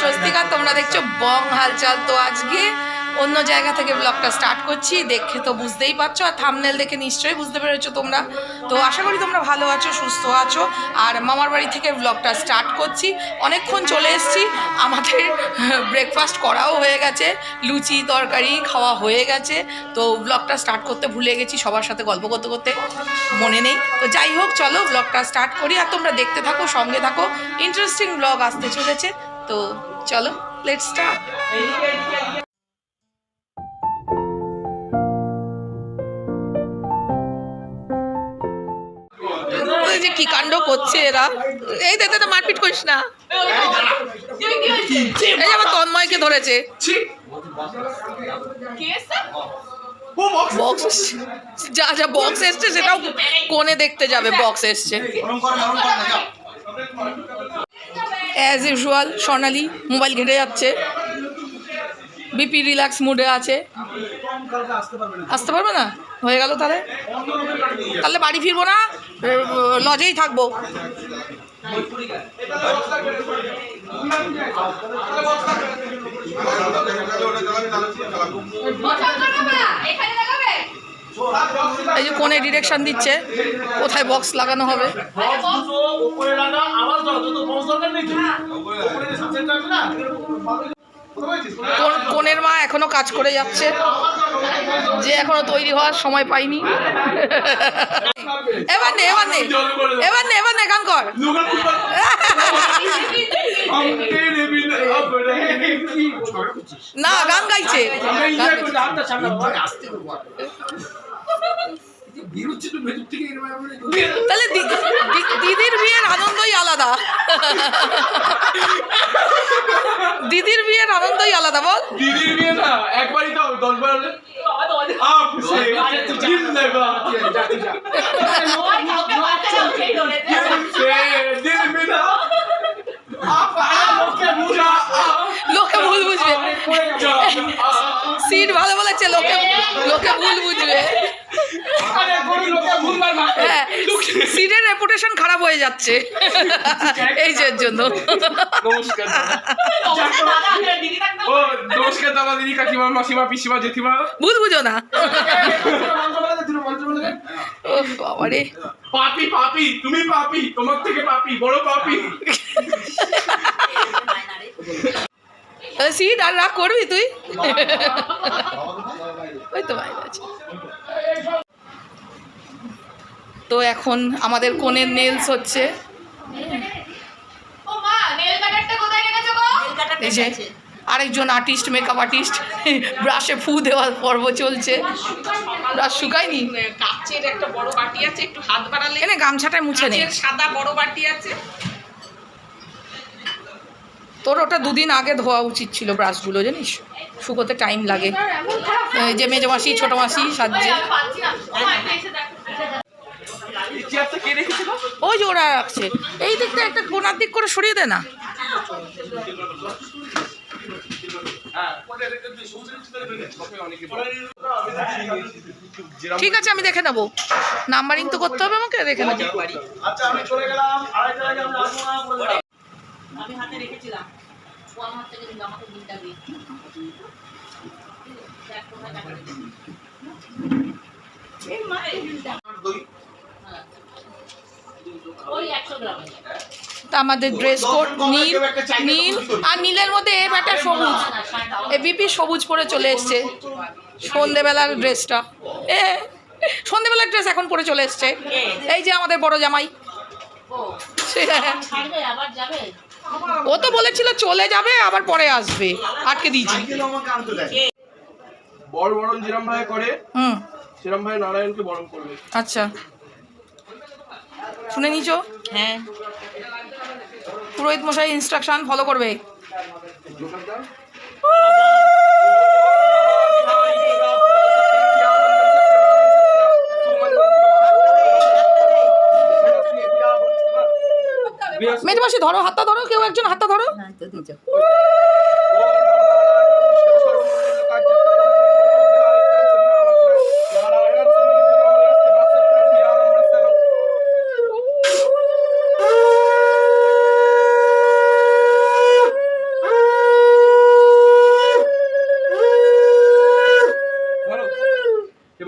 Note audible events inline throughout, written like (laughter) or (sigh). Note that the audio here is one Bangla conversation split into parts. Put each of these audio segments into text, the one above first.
স্বস্তিকা তোমরা দেখছ বং হালচাল। তো আজকে অন্য জায়গা থেকে ব্লগটা স্টার্ট করছি। দেখে তো বুঝতেই পারছ, আর থামনেল দেখে নিশ্চয়ই বুঝতে পেরেছ তোমরা। তো আশা করি তোমরা ভালো আছো, সুস্থ আছো। আর মামার বাড়ি থেকে ব্লগটা স্টার্ট করছি। অনেকক্ষণ চলে এসেছি। আমাদের ব্রেকফাস্ট করাও হয়ে গেছে। লুচি, তরকারি খাওয়া হয়ে গেছে। তো ব্লগটা স্টার্ট করতে ভুলে গেছি, সবার সাথে গল্প করতে করতে মনে নেই। তো যাই হোক, চলো ব্লগটা স্টার্ট করি। আর তোমরা দেখতে থাকো, সঙ্গে থাকো। ইন্টারেস্টিং ব্লগ আসতে চলেছে। তো চলো লেট স্টার্ট যে কি কাণ্ড করছে এরা? এই দেখতে তো মারপিট করিস না। এই আমার তন্ময়কে ধরেছে। বক্স যা যা বক্স এসছে, সেটাও কোণে দেখতে যাবে বক্স এসছে। অ্যাজ ইউজুয়াল স্বর্ণালী মোবাইল ঘেটে যাচ্ছে। বিপি রিল্যাক্স মুডে আছে। আসতে পারবে না? হয়ে গেল তাহলে? তাহলে বাড়ি ফিরবো না? লজেই থাকব। এই যে কোণে ডিরেকশন দিচ্ছে কোথায় বক্স লাগানো হবে কোন- কোণের মা এখনও কাজ করে যাচ্ছে যে এখনও তৈরি হওয়ার সময় পাইনি এবার নে এবার নে এবার নে এবার নে গান কর না গান গাইছে। তাহলে দিদির বিয়ের আনন্দই আলাদা। দিদির বিয়ের আনন্দই আলাদা বল। দিদির বিয়ে না একবারই তো দশবার আপ সে দিল আপ বুঝা লোকে ভুল বুঝবে। সিট ভালো বলেছে লোকে লোকে ভুল বুঝবে। সিটের রেপুটেশন খারাপ হয়ে যাচ্ছে। এই যে জন্য। নমস্কার দাদা। দিদি কাকিমা মাসিমা পিসিমা জেঠিমা। ভুল বুঝো না। বাবারে। পাপি পাপি তুমি পাপি তোমার থেকে পাপি বড় পাপি। সিট আর রাগ করবি তুই? ওই তো বাইরে আছে। তো এখন আমাদের কোণের নেলস হচ্ছে। এই যে আরেকজন আর্টিস্ট মেকআপ আর্টিস্ট ব্রাশে ফু দেওয়ার পর্ব চলছে। ব্রাশ শুকায়নি? কাচের একটা বড় বাটি আছে একটু হাত বাড়ালে এনে গামছাটায় মুছে নেই সাদা বড় বাটি আছে। তোর ওটা দুদিন আগে ধোয়া উচিত ছিল ব্রাশগুলো জানিস? শুকোতে টাইম লাগে। যে মেজো মাসি ছোটো মাসি সাজছে এই চেয়ারটা কে রেখেছিল ওই যে ওরা রাখছে। এই দিকটা একটা কোনার দিক করে সরিয়ে দে না। ঠিক আছে আমি দেখে নেব। নাম্বারিং তো করতে হবে আমাকে দেখে নেব। আচ্ছা আমি হাতে রেখেছিলাম। ও আমার থেকে আমাকে বিলটা দিয়ে। এই মা, এই বিলটা। হ্যাঁ। ওই একশো গ্রামের তা আমাদের ড্রেস কোড নীল নীল আর নীলের মধ্যে এ ব্যাটা সবুজ। এ বিপি সবুজ পরে চলে এসছে। সন্ধেবেলার ড্রেসটা এ সন্ধেবেলার ড্রেস এখন পরে চলে এসছে। এই যে আমাদের বড় জামাই। ও সে- ছাড়বে আবার যাবে? ও তো বলেছিল চলে যাবে আবার পরে আসবে। আটকে দিয়েছি। বড় বরণ যেরম ভাবে করে। হুম। সেরম ভাবে নারায়ণকে বরণ করবে। আচ্ছা। শুনে নিছ? হ্যাঁ। পুরোহিত মশাই ইনস্ট্রাকশন ফলো করবে। মেজমাসি ধরো হাতটা ধরো কেউ একজন হাতটা ধরো।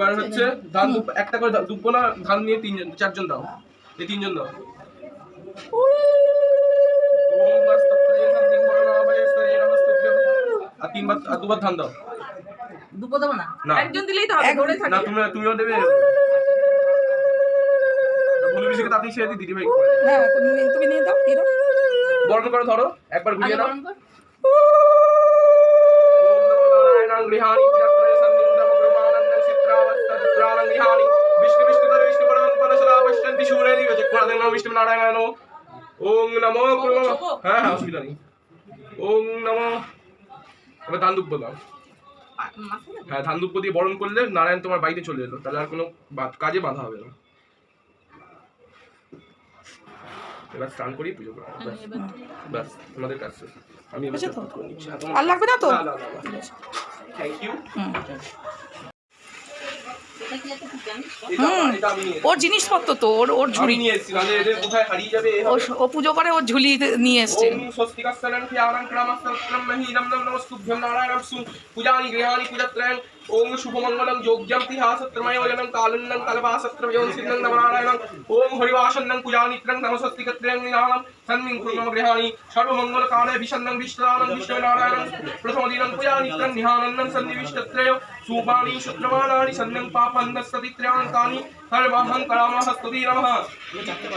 এবার হচ্ছে ধান দুপ- একটা করে না ধান নিয়ে তিনজন চারজন দাও। এই তিনজন দাও। আর তিনবার আর দুবার ধান দাও। না? একজন দিলেই তো হবে ধরে না থাকে। তুমি তুমিও দেবে। ভুলে মিশিকে তাতেই ছেড়ে দিই দিদি ভাই হ্যাঁ তুমি তুমি নিয়ে দাও বরণ করে ধরো। একবার ঘুরিয়ে দাও। গরম নমো বিষ্ণু নারায়ণ ওম নমো হ্যাঁ হ্যাঁ অসুবিধা নেই ওম নমো এবার ধান দুব্ব দাও হ্যাঁ ধান দুব্ব দিয়ে বরণ করলে নারায়ণ তোমার বাড়িতে চলে এলো তাহলে আর কোনো কাজে বাধা হবে না এবার স্নান করি পুজো করা ব্যাস আমাদের কাজ শেষ। আমি আর লাগবে না তো থ্যাংক ইউ হুম। এটা কি একটা কি জানিস তো? এটা হুম। এটা আমি নিয়ে ওর জিনিসপত্র তো ওর ওর ঝুড়ি। ও পুজো করে ওর ঝুলি নিয়ে এসছে। ওম স্বস্তিকাস্সনং খ্যানাং ক্রামাস্সনং মহীনম নম নমস্তুভ্যং নারায়ণং সু পূজানি গৃহাণি পূজত্রয়ং কালন্নং কলবাসত্রম যোনসিন্নং নমনারায়ণং ওম হরিবাসন্নং পূজানি ত্রং নমস্বস্তিকত্রয়ং নিনামং সন্মিং কুর্মম গৃহাণি সর্বমঙ্গল কালে বিশন্নং বিষ্ণুদানং বিষ্ণুনারায়ণং প্রথম দিনং পূজানি ত্রং নিহানন্দং সন্নিবিষ্টত্রয় সুপাণি শুক্রমাণানি সন্ন্যং পাপন্দস্ততি ত্রয়াঙ্কানি সর্বাহং করামহ স্তুতি নমঃ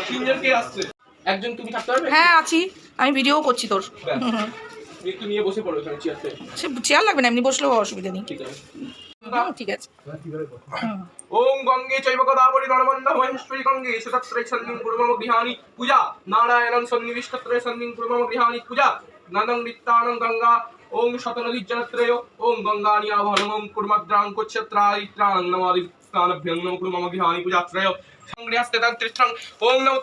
তিনজনকে আসছে একজন তুমি থাকতে পারবে হ্যাঁ আছি। আমি ভিডিও করছি তোর। হুম। একটু নিয়ে বসে পড়ো এখানে চেয়ারতে সে চেয়ার লাগবে না এমনি বসলেও অসুবিধা নেই। ঠিক আছে। ঠিক আছে। ওম গঙ্গে চৈব গোদাবরী নর্মন্দা মহেশ্বরী গঙ্গে কুর্মম পূজা। নারায়ণং সন্নিবিষ্টত্রে সন্নিং কুর্মম গৃহাণি পূজা। নদং নিত্যানং গঙ্গা। ওম শতনদীজনত্রয় ওম গঙ্গানি আভরণ কুর্মদ্রাং কুচ্ছত্রায়িত্রাং নমাদি স্নানভ্যং নম গৃহাণি পূজাত্রয় সংগৃহস্তে তন্ত্রিষ্ঠাং ওম নমো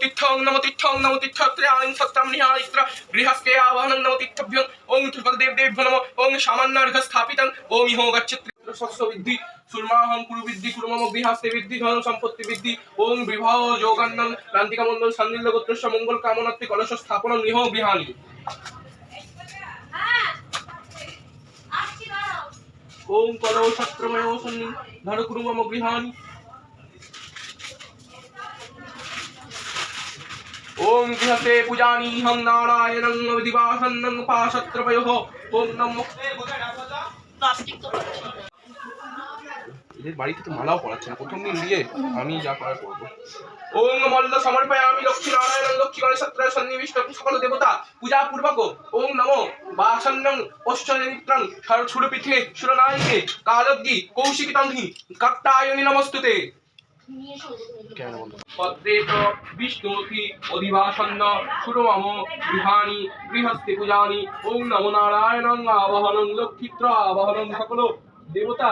নমো তিষ্ঠং নমো তিষ্ঠত্রয়াং সত্রাম নিহারিত্র গৃহস্থে আবাহনং নমো তিষ্ঠভ্যং। ওম ত্রিপল দেব দেভ্য নমো। ওম সামান্যার্ঘ স্থাপিতং। ইহো গচ্ছত্রি শস্য বৃদ্ধি। সুরমাহং কুরু বৃদ্ধি কুরুমম গৃহাস্তে বৃদ্ধি, ধন সম্পত্তি বৃদ্ধি। ওম বিবাহ যোগান্নম ক্রান্তিকা মণ্ডল সন্নিল্য গোত্রস্য মঙ্গল কামনাত্মে কলশ স্থাপন গৃহ গৃহাণি। ওম কলৌ সত্রময় সন্নি ধর কুরুমম গৃহাণি ওম গৃহতে পূজানি হং নারায়ণং দিবাসন্নং পাশত্রপয়োঃ ওম নমো এদের বাড়িতে তো মালাও পড়াচ্ছে না। প্রথম দিন দিয়ে আমি যা করার করব। ওম মল্ল সমর্পয়ামি লক্ষ্মী নারায়ণ লক্ষ্মী গণেশত্র সন্নিবিষ্ট সকল দেবতা পূজা পূর্বক ওম নমো বাসন্নং সুরনায়িকে কালজ্ঞি কৌশিকী কাত্তায়নি নমস্তুতে। বিষ্ণুতি অধিবাসন্ন সুরমম গৃহাণি গৃহস্থে পূজানি। ওম নমো নারায়ণং আবহনং লক্ষিত্র আবহনং সকল দেবতা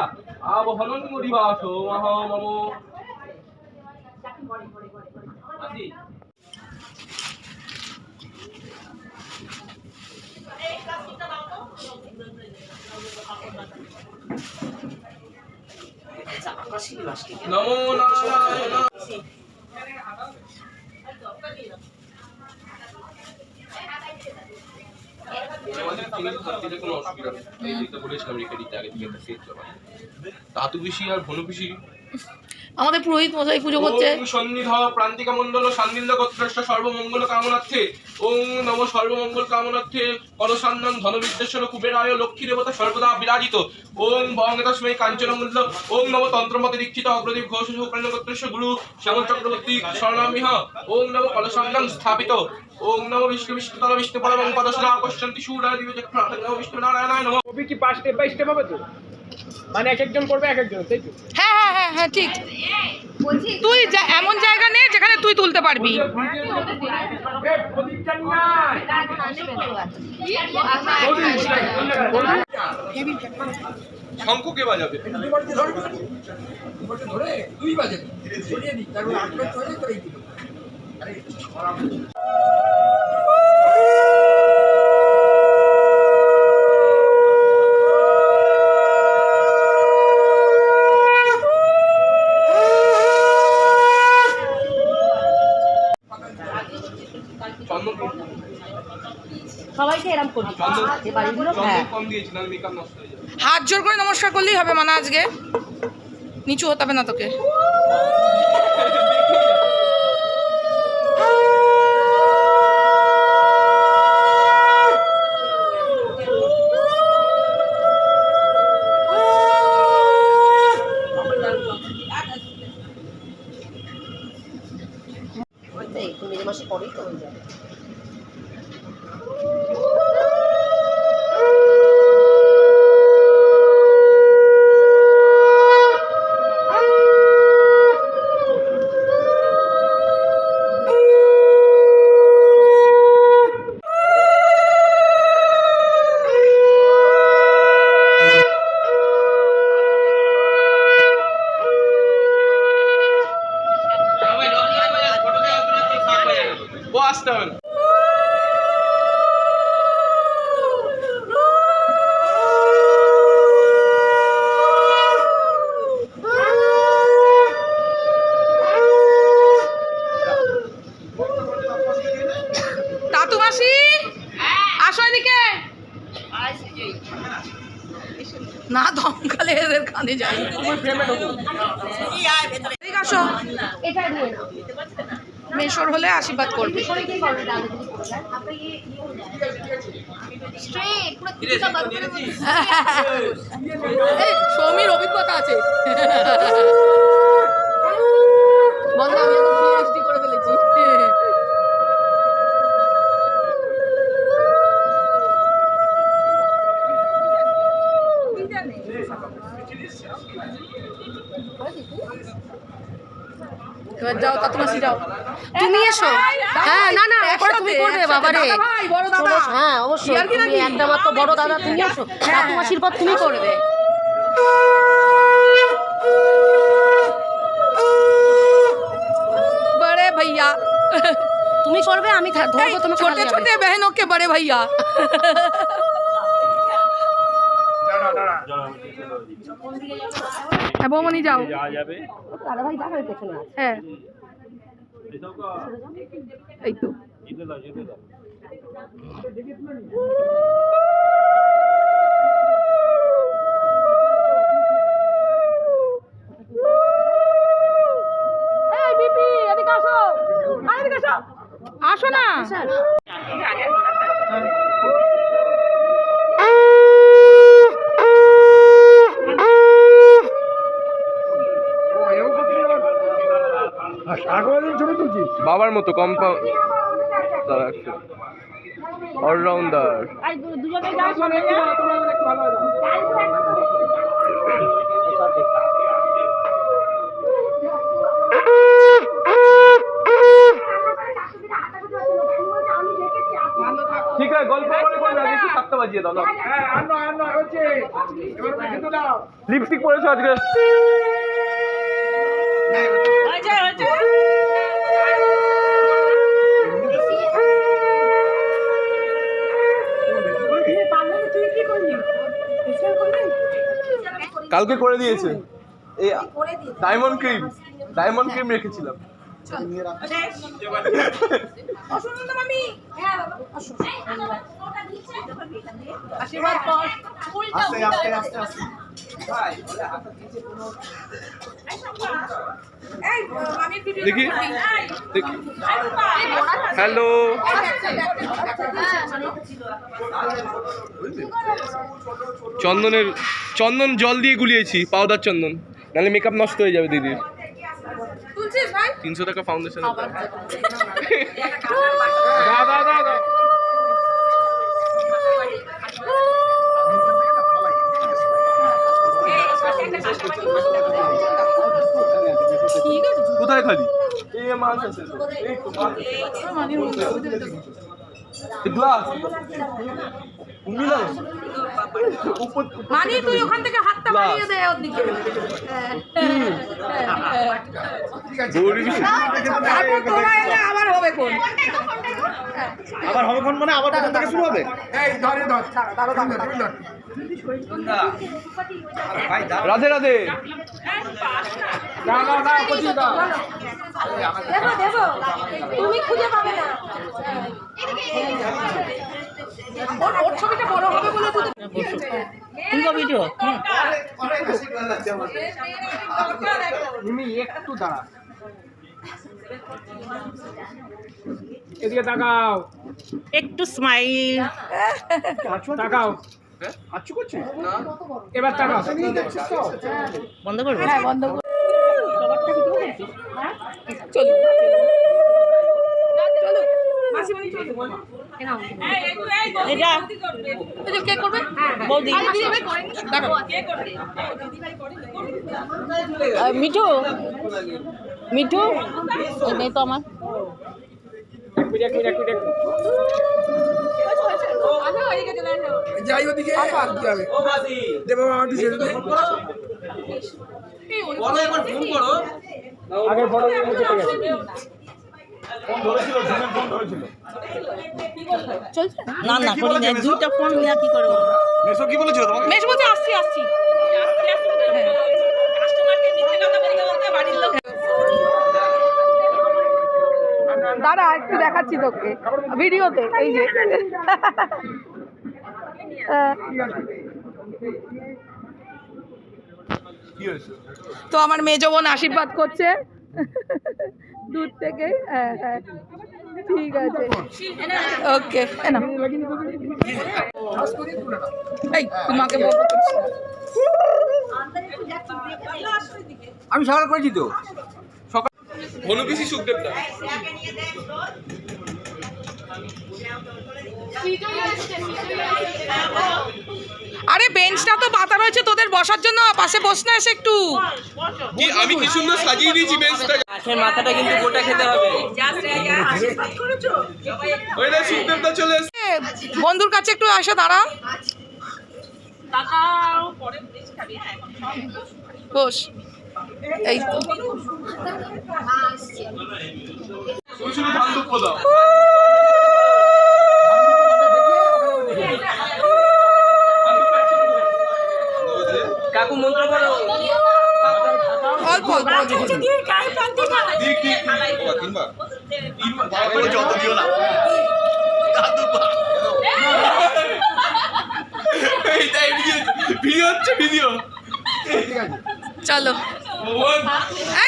আবহনং অধিবাস মহামম আসি নমো নারায়ণ। তাতু বেশি আর ভনু পিসি আমাদের পুরোহিত মশাই পুজো করছে। ওম সন্নিধ প্রান্তিকা সান্নিল্য গোত্রস্য সর্বমঙ্গল কামনার্থে। ওম নম সর্বমঙ্গল কামনার্থে। কলসান্দন ধনবিদ্যেশ্বর কুবেরায় লক্ষ্মী দেবতা সর্বদা বিরাজিত। ওম বঙ্গতস্মৈ কাঞ্চন মূল্য ওম নম তন্ত্রমতে দীক্ষিত অগ্রদীপ ঘোষ গুরু শ্যামল চক্রবর্তী শরণামিহ ওম নম কলসান্দন স্থাপিত। ওম নম বিষ্ণু বিষ্ণু পরমং পশ্যন্তি সুরা দিবে চক্র নম বিষ্ণু নারায়ণায় নমঃ। কবি কি পাঁচ স্টেপ বাই স্টেপ হবে তো? মানে এক একজন করবে এক একজন তাই তো? হ্যাঁ হ্যাঁ হ্যাঁ হ্যাঁ ঠিক। তুই এমন জায়গা নে যেখানে তুই তুলতে পারবি। শঙ্খ কে বাজাবে? চন্দন সবাইকে করি যে বাড়িগুলো হ্যাঁ। হয়ে হাত জোর করে নমস্কার করলেই হবে মানে আজকে। নিচু হতে হবে না তোকে হয়তো একটু মেজে মাসে পরেই তো হয়ে যাবে ও আসতে হবে না। তাতু মাসি আসো এদিকে না। ধমকালে এদের কানে যাই আসো মেশর হলে আশীর্বাদ করবে। সৌমির অভিজ্ঞতা আছে। বন্ধু আমি এখন পিএইচডি এবার যাও তাতুমাসি যাও তুমি এসো হ্যাঁ না না এরপরে তুমি করবে বাবা রে ভাই বড় দাদা হ্যাঁ অবশ্যই ইয়ার্কি তুমি নাকি? একটা মাত্র বড় দাদা তুমি এসো কাকু মাসির পর তুমি করবে बड़े भैया তুমি করবে আমি থা- ধরবো তুমি छोटे छोटे बहनों के बड़े भैया হ্যাঁ বৌমনি যাও। দাদা ভাই যাবে পেছনে আছে। হ্যাঁ। এই তো। বিপি এদিকে আসো। আরে বাবার মতো একটু। অলরাউন্ডার ঠিক আছে গল্প করে করে আগে একটু সাতটা বাজিয়ে দাও লিপস্টিক পরেছো আজকে? কালকে করে দিয়েছে। এই ডায়মন্ড ক্রিম ডায়মন্ড ক্রিম রেখেছিলাম। আশীর্বাদ কর। দেখি। দেখি। হ্যালো চন্দনের চন্দন জল দিয়ে গুলিয়েছি পাউডার চন্দন। নাহলে মেকআপ নষ্ট হয়ে যাবে দিদির। তিনশো টাকা ফাউন্ডেশন (laughs) দাদা দাদা। কোথায় খালি? মানি তুই ওখান থেকে হাতটা বাড়িয়ে দে ওর তারপর তোরা এলে আবার হবে কোন? আবার হবে কোন মানে আবার কোথা থেকে শুরু হবে? রাধে রাধে। তুমি খুঁজে পাবে না। ওর ওর ছবিটা বড় হবে বলে তুই তুমি ভিডিও একটু দাঁড়া এদিকে তাকাও। একটু স্মাইল তাকাও। এবার তাকাও। বন্ধ করবে? হ্যাঁ বন্ধ করো। এটা কে করবে বৌদি মিঠু? মিঠু? নেই তো আমার। এক মিনিট এক মিনিট এক মিনিট যাই ওদিকে আর কি হবে দে। আমার ছেড়ে দে। বলো একবার ফোন করো। আগে বড় চলছে? না না করি না দুইটা ফোন নিয়ে কি করব মেশ বলছে আসছি আসছি। দাঁড়া একটু দেখাচ্ছি তোকে। ভিডিওতে এই যে। তো আমার মেজ বোন আশীর্বাদ করছে। দূর থেকে হ্যাঁ হ্যাঁ ঠিক আছে। ওকে এই তোমাকে মাকে আমি সকাল করেছি তো। হনুপিসি সুখদেবটা আরে বেঞ্চটা তো পাতা রয়েছে তোদের বসার জন্য পাশে বস না এসে একটু। কি আমি কি সুন্দর সাজিয়ে দিয়েছি বেঞ্চটা মাছের মাথাটা কিন্তু গোটা খেতে হবে। সুখদেবটা চলে এসেছে। এ, বন্ধুর কাছে একটু আসে দাঁড়া। বস। এই। তো ধান দুঃখ দাও কাকু মন্ত্র বলো। অল্প ভিডিও হচ্ছে। ভিডিও চলো।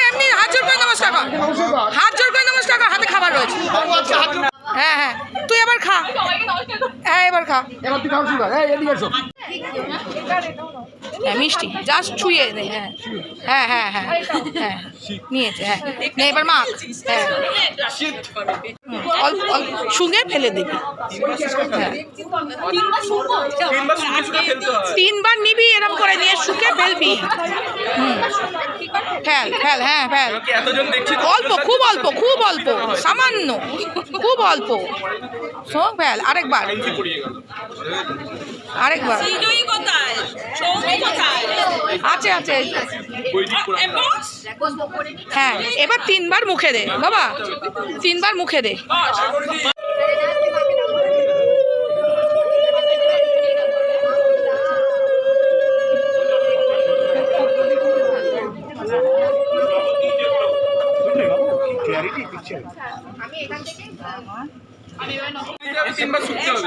এমনি হাত জোর করে নমস্কার কর। হাত জোর করে নমস্কার কর হাতে খাবার রয়েছে। হ্যাঁ হ্যাঁ। তুই এবার খা। হ্যাঁ এবার খা। এবার তুই খাও সুগার এই এদিকে এসো। হ্যাঁ মিষ্টি। জাস্ট ছুঁয়ে দে হ্যাঁ। হ্যাঁ হ্যাঁ হ্যাঁ। হ্যাঁ নিয়েছে হ্যাঁ। নে এবার মাখ। হ্যাঁ। অল্প অল্প শুঙে ফেলে দিবি। হ্যাঁ। তিনবার নিবি এরম করে নিয়ে শুকে ফেলবি। হুম। ফেল ফেল হ্যাঁ ফেল। অল্প খুব অল্প খুব অল্প সামান্য খুব অল্প। শোক ফেল আরেকবার। আরেকবার। আছে আছে। হ্যাঁ এবার তিনবার মুখে দে বাবা। তিনবার মুখে দে। তিনবার শুনতে হবে।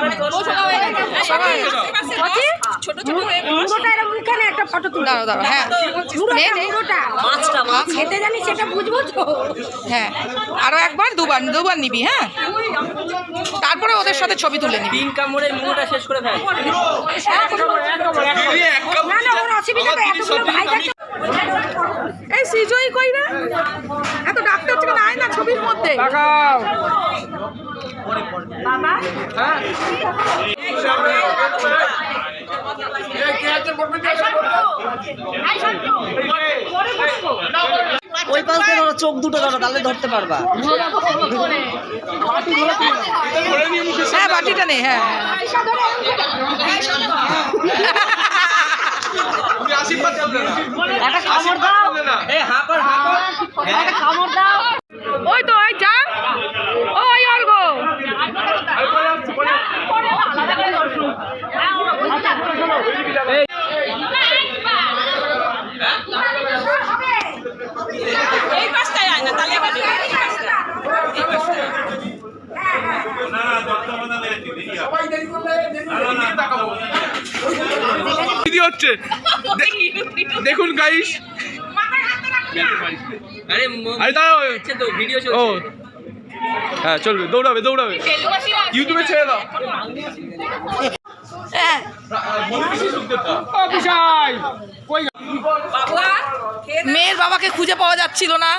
ছোট ছোট হয়ে পুরোটা এরকম মুখে একটা ফটো তুলে। দাঁড়াও দাঁড়াও হ্যাঁ। নে নে। পুরোটা মাছটা মাছ। খেতে জানি সেটা বুঝব তো। হ্যাঁ। আরও একবার দুবার দুবার নিবি হ্যাঁ? তারপরে ওদের সাথে ছবি তুলে নিবি। তিন কামড়ে মুখটা শেষ করে ফেল। না না ওর অসুবিধা তো এতগুলো ভাই থাকতে এই সিজয়ী কই রে? এত ডাক্তার আয় না ছবির মধ্যে। ওই পাশ দিয়ে চোখ দুটো ধরো তাহলে ধরতে পারবা। ধরে নিয়ে মুখে হ্যাঁ বাটিটা নে হ্যাঁ। তুমি আশীর্বাদ চলবে না একটা কামড় দাও। না এ হাঁ কর হাঁ কর একটা কামড় দাও। ওই তো ওই যা ওই অর্ঘ এই পাশটায় আয় না তাহলে হবে এই পাশটা। সবাই দেরি করলে দেরি করলে। তাকাবো ভিডিও হচ্ছে। দেখুন গাইস আরে আরে দাঁড়াও। ভিডিও ও। হ্যাঁ চলবে দৌড়াবে দৌড়াবে। ইউটিউবে ছেড়ে দাও। হ্যাঁ? মেয়ের বাবাকে খুঁজে পাওয়া যাচ্ছিল না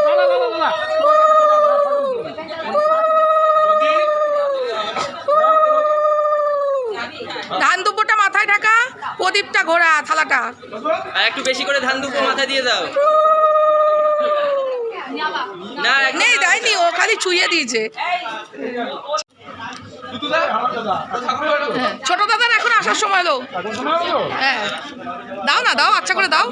দাদা, দাদা, দাদা। ধান দুপুরটা মাথায় ঢাকা প্রদীপটা ঘোরা থালাটা আর একটু বেশি করে ধান দুপুর মাথায় দিয়ে দাও। না একদম নেই দেয়নি ও খালি ছুঁয়ে দিয়েছে। হ্যাঁ, ছোট দাদার এখন আসার সময় এলো হ্যাঁ দাও না দাও আচ্ছা করে দাও।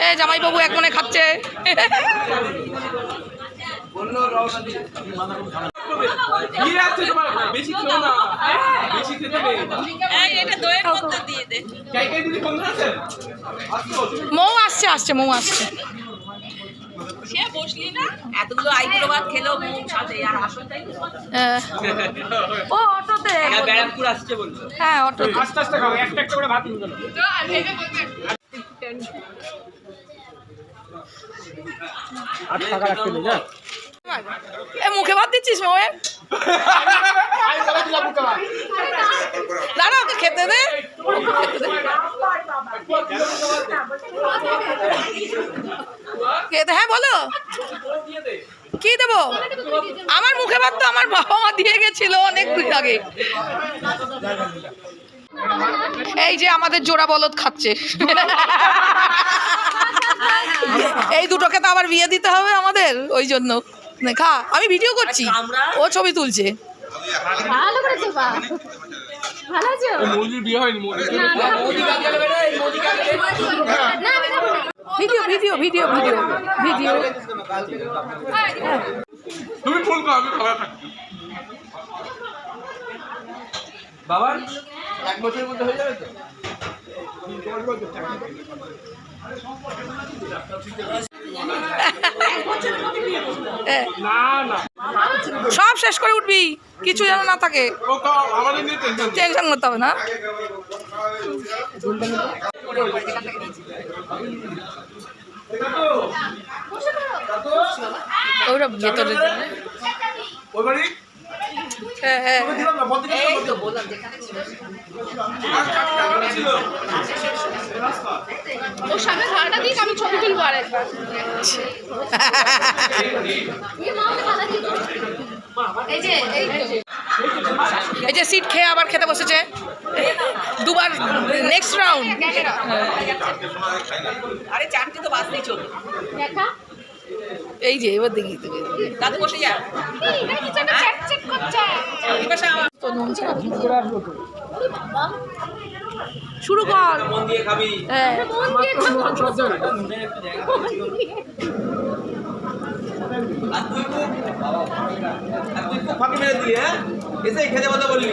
এ জামাইবাবু এক মনে খাচ্ছে। মৌ আসছে আসছে মৌ আসছে। সে বসলি না? এতগুলো আইগুলো ভাত খেলেও সাথে আর আসলটাই হ্যাঁ। ও অটোতে। আসছে বলছো। অটোতে। আস্তে আস্তে খাও একটা একটা করে ভাত নিয়ে আট টাকা রাখতে নেই এ, মুখে ভাত দিচ্ছিস ভাত। দাঁড়া খেতে দে। হ্যাঁ বলো। কি দেবো? আমার মুখে ভাত তো আমার বাবা মা দিয়ে গেছিল অনেক দিন আগে। এই যে আমাদের জোড়া বলদ খাচ্ছে। এই দুটোকে তো আবার বিয়ে দিতে হবে আমাদের ওই জন্য। নে, খা আমি ভিডিও করছি। ও ছবি তুলছে। ভালো করেছ বা ভালো আছো? মৌলির বিয়ে হয়নি মৌলির না, না, না, আমি খাব না। Video video video video video তুমি ফোন করো আমি খাবার খাচ্ছি বাবার এক বছরের মধ্যে হয়ে যাবে তো? সব শেষ করে উঠবি কিছু যেন না থাকে। টেনশন করতে হবে না। ওরা ভেতরে ওই বাড়ি হ্যাঁ হ্যাঁ ছিল ওর সামনে ধারাটা দিক আমি ছবি তুলবো এই যে এই তো। এই যে সিট খেয়ে আবার খেতে বসেছে দুবার নেক্সট রাউন্ড আরে চারটে তো বাজতেই চলবে এই যে এবার দেখি তোকে দাদু বসে যা শুরু কর। দিয়ে খাবি। হ্যাঁ। মন ফাঁকি মেরে দিলি হ্যাঁ? এসে খেতে কথা বললি।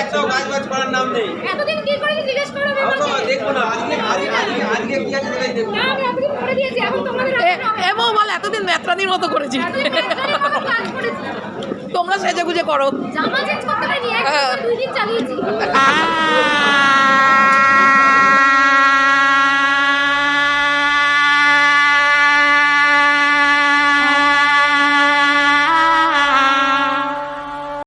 একটাও কাজ বাজ করার নাম নেই। এতদিন কি করেছি জিজ্ঞেস করো না দেখব না আজকে আজকে আজকে আজকে কি আছে দেখাই দেখব। না, আমি এতদিন করে দিয়েছি, এখন তোমাদের এ হাতে হবে। এমন বল এতদিন মেত্রানির মতো করেছি। এতদিন কাজ করেছি। তোমরা সেজে গুজে করো জামা চেঞ্জ করতে পারিনি এক। দুই দিন চালিয়েছি